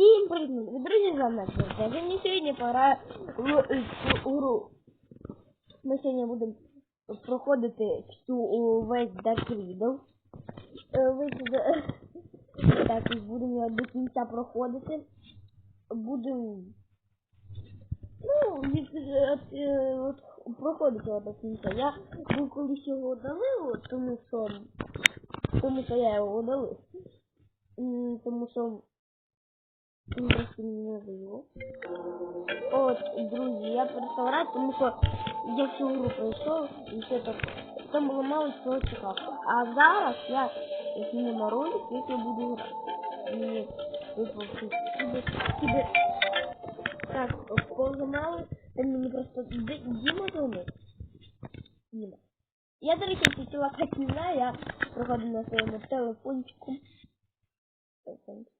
Всім привіт, друзі, з вами Артем. Я сьогодні пограю в. Ми сьогодні будемо проходити всю весь Dark Riddle. Е, так, будемо його до кінця проходити. Будемо ну, від, от, е, от, проходити його до кінця. Я був колись його удалив, тому що тому що я його удалив. Тому що просто не надоело. От, друзі, я перестав грати, тому що я всю гру пройшов і все так. Там було мало чого. А зараз я зніму ролик, як я буду грати. Мені випав кіби, кіби. Так, погнали. Там мені просто Діма дзвонить. Діма. Я, до речі, ці тіла не знаю, я проходив на своєму телефончику. Телефончику.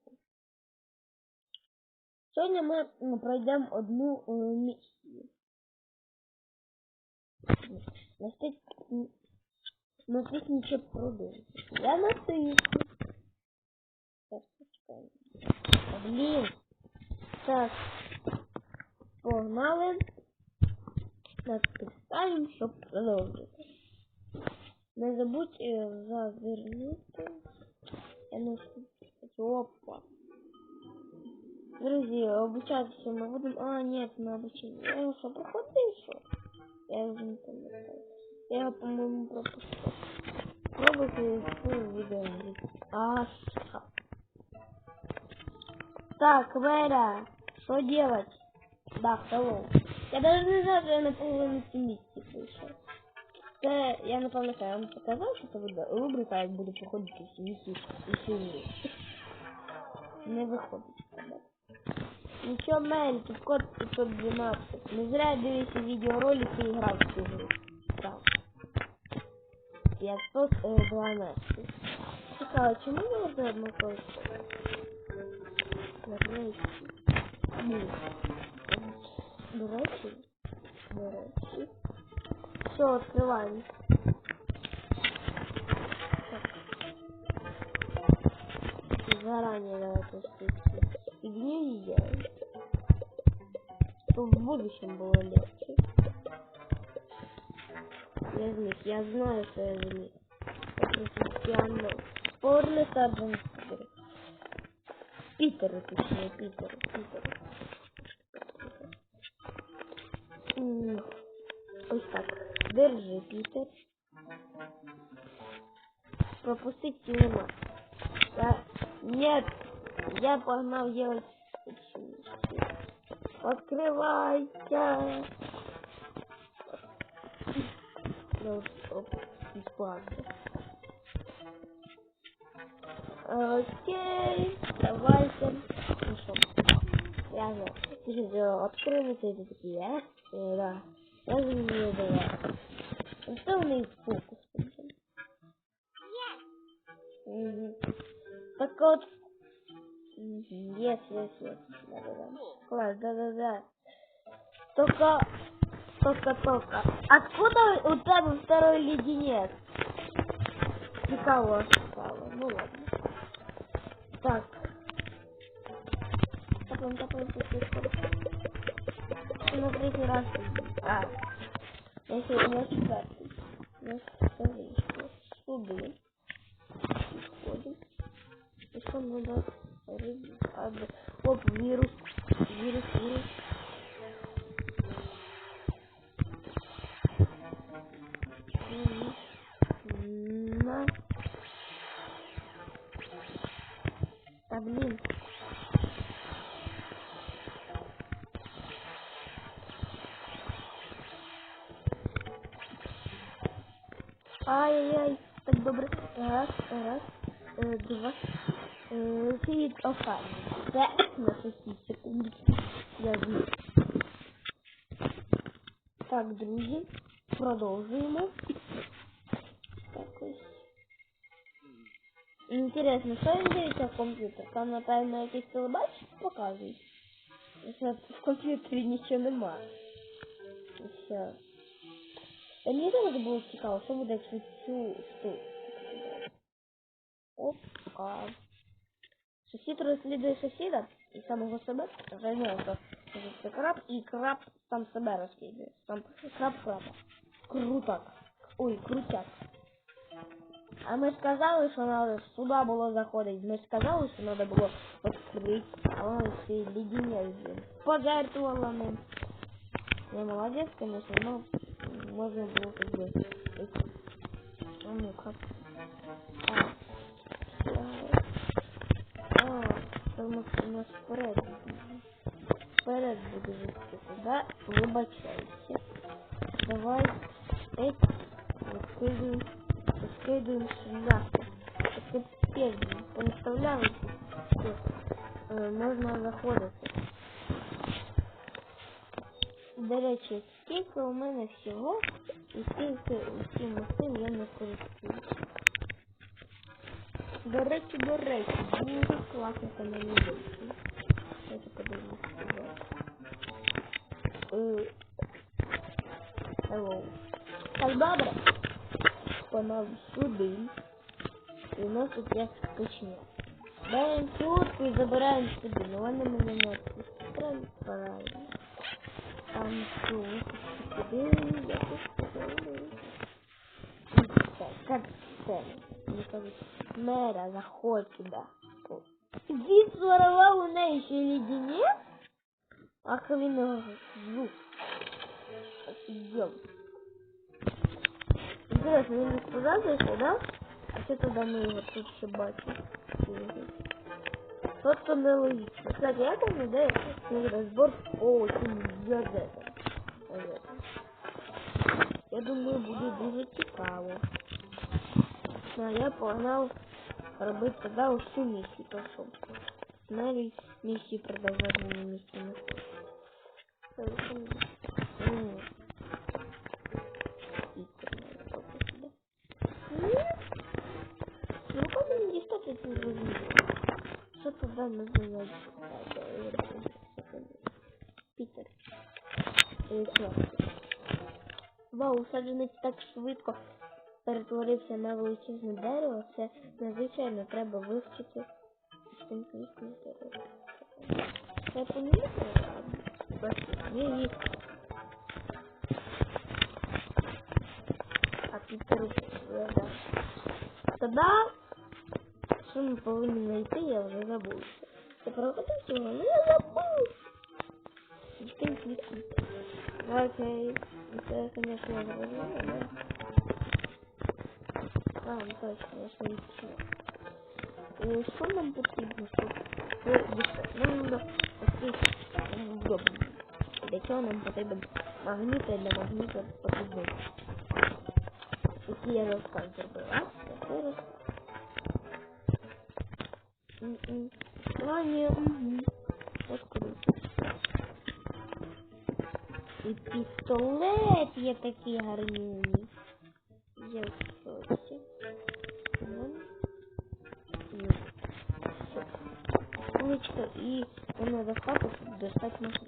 Сьогодні ми м, пройдемо одну е, місію. Натисніть, щоб продовжити. Я натисну. Так, почекаємо. Блін. Так. Погнали. Натискаємо, щоб продовжити. Не забудь е, завернути. Я не. Опа. Друзья, обучаться мы будем... А, нет, на обучение. Я что, проходил что? Я уже не помню. Я, по-моему, пропустил. Пробуйте свою видео. А, ша. Так, Вера, что делать? Да, hello. Я даже не знаю, что я на половину місці прийшов. Це, я не пам'ятаю, я вам показав, що це буде рубрика, як буду проходити всі місії і всі місії. Не виходить. правда? Ничего, Мель, тут код 512. Не зря я дивився відеоролики і грав в цю гру. Так. 512. Цікаво, чому не можна однаково? До речі. Ні. До речі. До речі. Все, відкриваємо. Так. Заранее давайте спустим. Фигню не делаем. Чтобы в будущем было легче. Я змех, я знаю, что я змех. Я профессионал. Спорный сержант Питер. Питер, точнее, Питер, Питер. Ось так. Держи, Питер. Пропустить нема. Я... Нет, я погнал делать Открывайся. Ну, оп, бесплатно. Окей, давайте. Ну что, я знаю. Сейчас открывается это такие, э, да. Я за нее давай. Что у них фокус? Мгм. Так вот, Yes, yes, yes. Да-да-да. Класс, да-да-да. Только, только, только. Откуда у тебя второй леденец? Никого стало. Ну ладно. Так. Топаем, топаем, топаем, На третий раз. А. Я сегодня на четвертый. Ну, скажи, что? Сюда. Исходим. Еще надо ад- Оп, вирус. Вирус. М, На. Да блин. Ай-яй-яй. Так добре. Раз, раз, е, два. Е, Світ останній. Це на 6 секунд. Я вмію. Так, друзі, продовжуємо. Так ось. Інтересно, що він дивиться в комп'ютер? Там, напевно, якийсь телебачення показують. Що в комп'ютері нічого нема. І все. Та мені теж було цікаво, що буде, якщо цю штуку. Опа. Сусід розслідує сусіда і самого себе. Вже не то це краб, і краб сам себе розслідує. Сам краб краба. Крутак. Ой, крутяк. А ми сказали, що надо сюди було заходити. Ми сказали, що треба було відкрити. А воно всі леденець. Пожертвувала ним. Я молодец, конечно, но можно было как бы... А ну-ка. А, а, тому що у нас вперед. Вперед буде вести туди. Вибачайся. Давай. Эй, скидуємо. Скидуємо шляпу. Це капець, понаставляли. Що е, можна заходити. До речі, скільки у мене всього, і скільки усім усім я не користуюсь. До речі, до речі, дуже класно каналізація. Я це подивлюсь сюди. Е, Hello. Так, добре. Панав сюди. І у нас тут є скучня. Беремо сутку і забираємо сюди. Ну вони мене не відпустили. Правильно. Там что? Теперь я Так, как цель. Мэра, заходь сюда. Иди своровал у неї ще леденец? Ах, він його звук. Офигел. Интересно, він не сподобався, да? А що тоді ми його тут ще бачимо? Просто нелогічно. Кстати, я там де розбор по цим газетам. Я думаю, буде дуже цікаво. Ну, а я погнав робити тоді усю місію пішов. Навіть місії продовження місії не Ну, как мне дістати цю зрозуміло? Що туди називають? Пітер. Вау, саджанець так швидко Перетворився на величезне дерево. Це надзвичайно треба вивчити. Це помітно? Ні, А Пітеру да. Тоді, що ми повинні знайти, я вже забув. Це проходив цього? Ну я забув. Окей. Це, конечно, я да? А, ну точно, я ж не відчув. І що нам потрібно, щоб нам треба ось Для цього нам потрібен магніт, і для магніта потрібен які я розказ зробила. Зараз. А, ні, угу. От круто. І пістолет є такі гарні. Я Куличка і воно достати, щоб достати можна.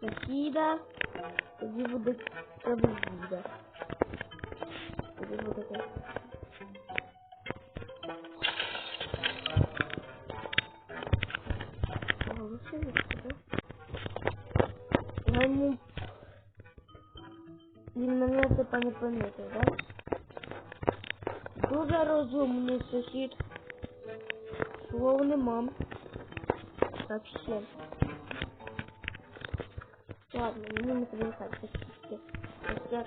Сусіда. Тоді буде кабзіда. Тоді буде так. Я йому... Він мене типа не помітив, да? Дуже розумний сусід. Слов нема. Вообще. Ладно, мне не привыкать все Я...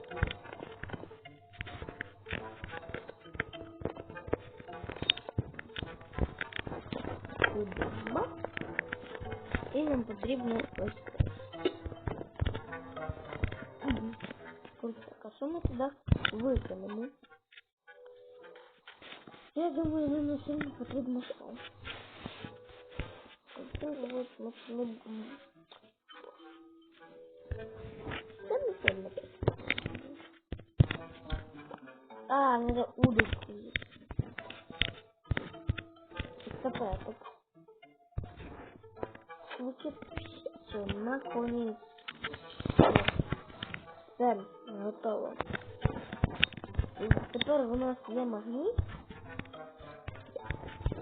Ба. І нам потрібно ось. Так, а що ми туди виконемо? Я думаю, нам на сильно потрібно що. Вот, вот, вот, А, надо удочку. Капеток. Значит, все, наконец. Все, готово. Тепер у нас є магніт.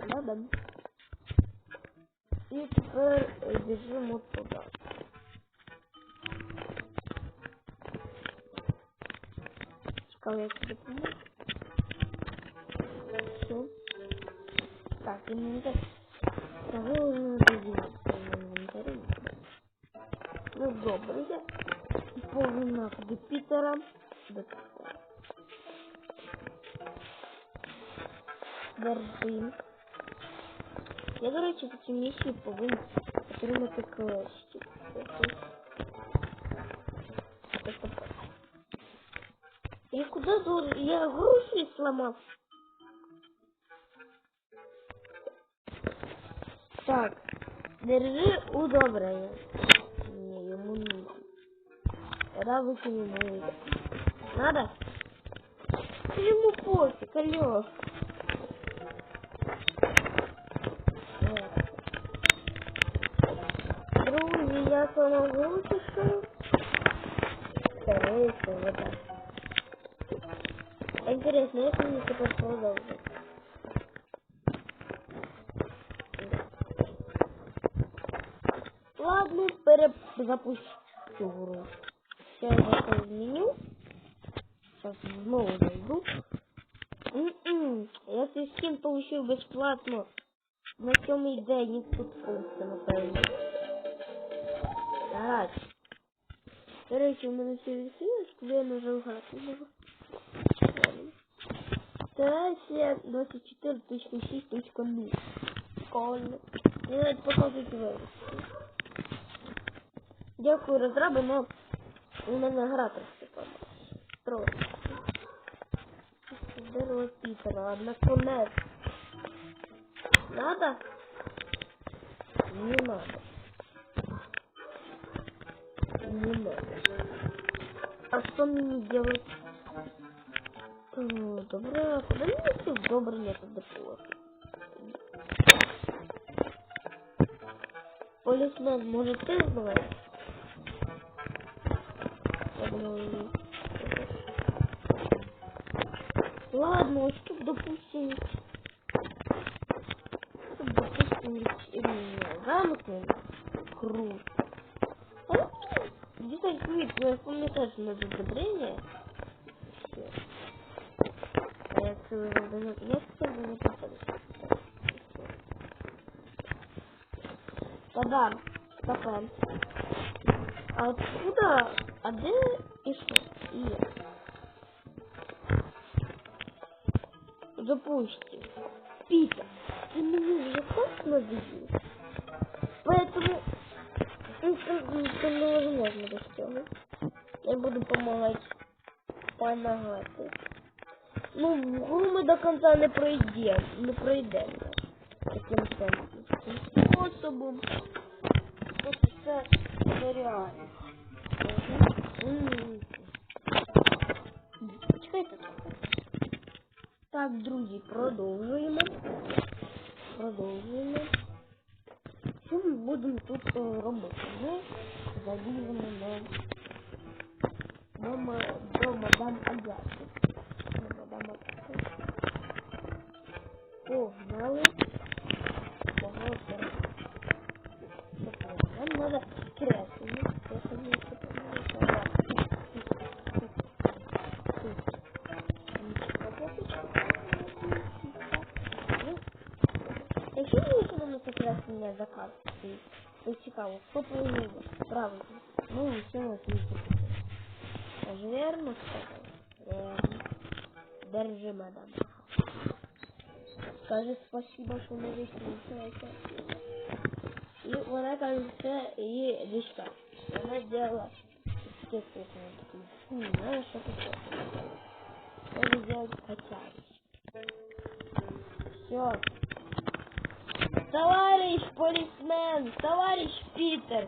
Да-да. І тепер е, біжимо туди. Цікаво, як це допоможе. Все. Так, інвентар. Кого не надоїло в інвентарі? Ну, добре, я повинна до Пітера. До Пітера. Держим. Я, до речі, за цю місію повинен отримати квестів. Я куда должен? Я груши сломал. Так, держи удобрение. Не, ему не надо. Тогда выкинем его. Надо? Ему пофиг, алло. Друзі, я помогу пишу. Скорее всего, да. Интересно, як мені тепер продовжити? Ладно, перезапущу цю гру. Сейчас я это изменю. Сейчас снова зайду. М-м, я свій скин получил бесплатно. На сьомий день тут функція, напевно. Так. До речі, у мене все відкрилось, коли я нажав грати. Версія 24.6.0. Прикольно. Мені навіть показують версію. Дякую розраби, но у мене гра трошки Трохи. Здорово, Питера, наконец. Надо? Не надо. что мне делать? Ну, добре, а куди мені тут добре не допомогти? Полісмен, може ти знаєш? Я думаю, ні. Ладно, ось тут, допустим, тут, допустим, замкнем круг. Все. А я целый задаю. Я бы не поставить. Тогда, стопэ. А откуда, где и что? И Допустим, Питер, ты меня уже так надоел. Поэтому это невозможно. Я буду помогать помогать. Ну, гру ми до конца не пройдемо. Не пройдемо. Таким способом. Просто це нереально. Так, друзі, продовжуємо. Продовжуємо. Що ми будемо тут е, робити? Ми заліземо на до, ма- до мадам Агати. До мадам Агати. Погнали. Погнали. Нам надо кресло. Кресло Якщо ви економите креслення заказ, то цікаво, хто повинен що не висміється. І вона каже, це її дочка. Вона зробила естественно такий. Фу, знаєш, що таке? Треба зробити котярич. Все. Товарищ полісмен, товарищ Пітер.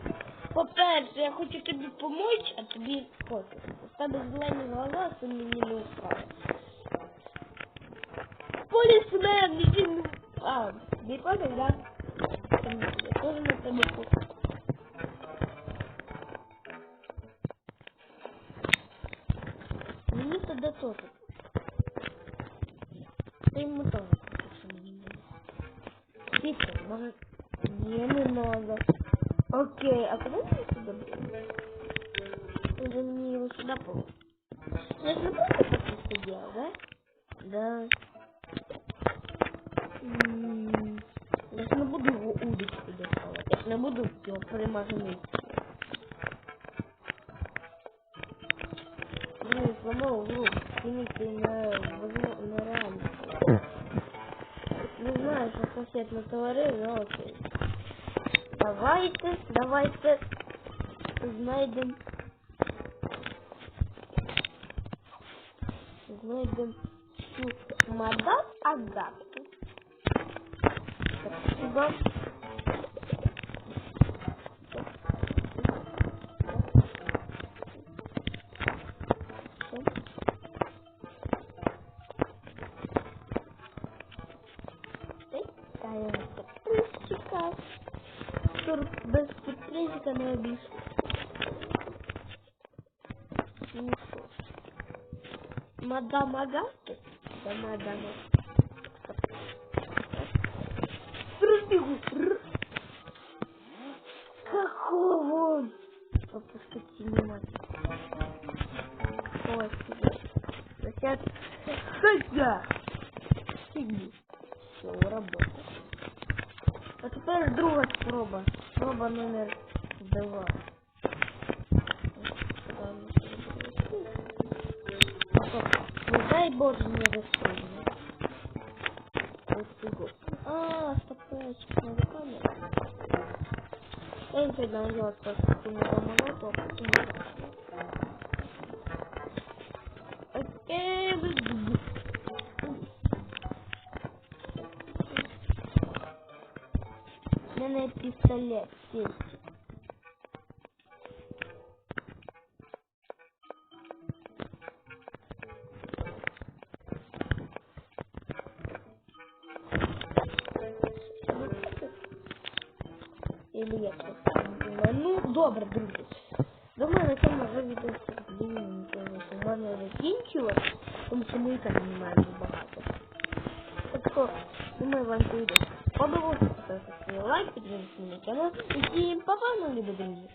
По-перше, я хочу тобі помочь, а тобі пофіг. У тебе зелені глаза, це мені не устраиває. Полісмен, іди. ну. А, тобі пофіг, да? Тому Я теж на тебе пофіг. Мені тоді теж. Давайте ему тоже покушаем. Пиццу, может... Не, не надо. Окей, а куда мне сюда было? Уже мне его сюда пол. Я же просто так просто делал, да? Да. Я же не буду его удочку доставать. Я ж не буду его примаженный. Блин, сломал руку. Извините, на, возможно, на реально. Не знаю, что сосед натворил, но окей. Давайте, давайте знайдем. Знайдем цю мадам Агатку. Vamos. surpresa, meu bicho. Isso. Madama gata. Madama gata. Пробегу. Какого он? Попускать снимать. Ой, Сейчас. Хотя. Сиди. Все, работа. А тепер друга спроба. Спроба номер два. Не дай Боже не расстроили. Стопочек, надо камеру. Я не знаю, делать просто что мне помогло, то потом Окей, выгуби. У мене пістолет сесть. добре, друзі. Думаю, на цьому вже відео можна закінчувати, тому що ми і так не маємо багато. Так що, думаю, вам це відео сподобалося. Поставте свій лайк, підписуйтесь на канал. І всім па-па, ну, любі друзі.